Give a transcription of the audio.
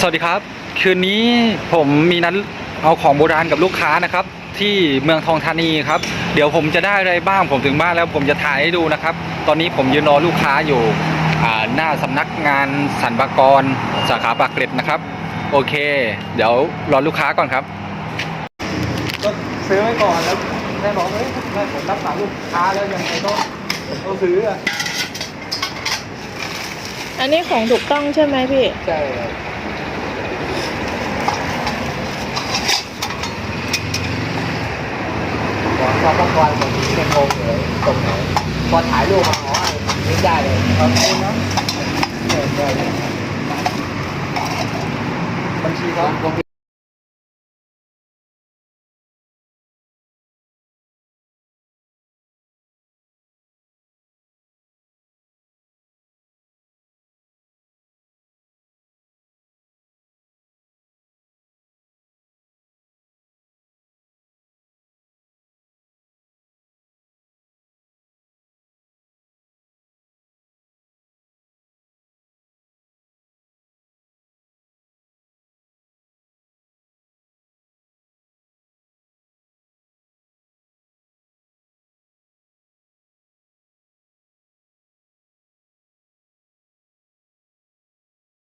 สวัสดีครับ คืนนี้ผมมีนัดเอาของโบราณกับลูกค้านะครับ ที่เมืองทองธานีครับ เดี๋ยวผมจะได้อะไรบ้างผมถึงบ้านแล้วผมจะถ่ายให้ดูนะครับ ตอนนี้ผมยืนรอลูกค้าอยู่อ่าหน้าสำนักงานสรรพากรสาขาปากเกร็ดนะครับ โอเค เดี๋ยวรอลูกค้าก่อนครับก็ซื้อไว้ก่อนแล้วแม่บอกเฮ้ยผมรับสายลูกค้าแล้วยังไงก็ต้องซื้ออะอันนี้ของถูกต้องใช่ไหมพี่ใช่ ผมก็ต้องคอยผมเป็นงงเลยตรง